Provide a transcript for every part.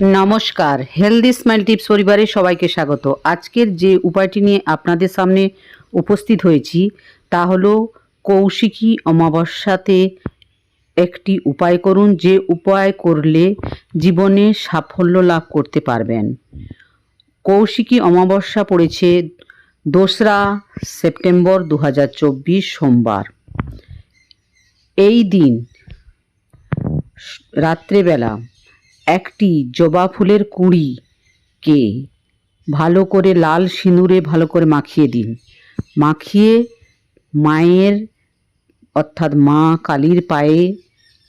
নমস্কার healthy smile tips পরিবারের সবাইকে স্বাগত। আজকের যে উপায়টি নিয়ে আপনাদের সামনে উপস্থিত হয়েছি, তা হলো কৌশিকী অমাবস্যাতে একটি উপায় করুন, যে উপায় করলে জীবনে সাফল্য লাভ করতে পারবেন। কৌশিকী অমাবস্যা পড়েছে দোসরা সেপ্টেম্বর দু হাজার চব্বিশ সোমবার। এই দিন, রাত্রেবেলা একটি জবা ফুলের কুঁড়িকে ভালো করে লাল সিঁদুরে ভালো করে মাখিয়ে দিন। মাখিয়ে মায়ের, অর্থাৎ মা কালীর পায়ে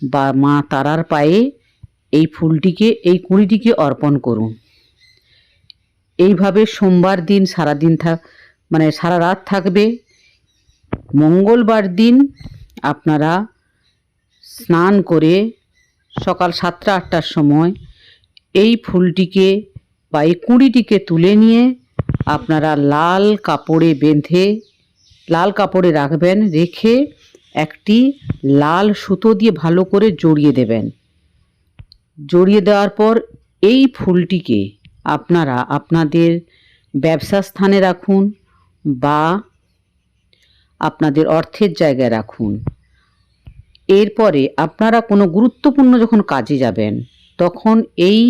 বা মা তারার পায়ে এই ফুলটিকে, এই কুঁড়িটিকে অর্পণ করুন। এইভাবে সোমবার দিন সারা দিন থাক মানে সারা রাত থাকবে। মঙ্গলবার দিন আপনারা স্নান করে সকাল সাতটা আটটার সময় এই ফুলটিকে বা এই কুঁড়িটিকে তুলে নিয়ে আপনারা লাল কাপড়ে বেঁধে, লাল কাপড়ে রাখবেন, রেখে একটি লাল সুতো দিয়ে ভালো করে জড়িয়ে দেবেন। জড়িয়ে দেওয়ার পর এই ফুলটিকে আপনারা আপনাদের ব্যবসা স্থানে রাখুন বা আপনাদের অর্থের জায়গায় রাখুন। এরপরে আপনারা কোনো গুরুত্বপূর্ণ যখন কাজে যাবেন, তখন এই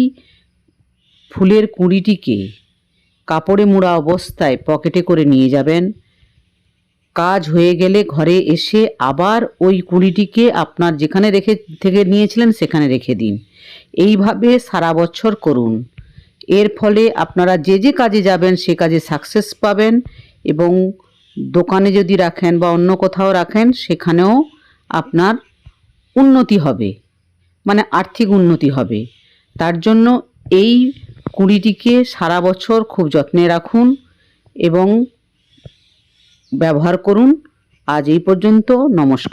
ফুলের কুঁড়িটিকে কাপড়ে মোড়া অবস্থায় পকেটে করে নিয়ে যাবেন। কাজ হয়ে গেলে ঘরে এসে আবার ওই কুঁড়িটিকে আপনার যেখানে রেখে থেকে নিয়েছিলেন সেখানে রেখে দিন। এইভাবে সারা বছর করুন। এর ফলে আপনারা যে যে কাজে যাবেন সে কাজে সাকসেস পাবেন এবং দোকানে যদি রাখেন বা অন্য কোথাও রাখেন, সেখানেও আপনার উন্নতি হবে মানে আর্থিক উন্নতি হবে। তার জন্য এই কুড়িটিকে সারা বছর খুব যত্নে রাখুন এবং ব্যবহার করুন। আজ এই পর্যন্ত নমস্কার।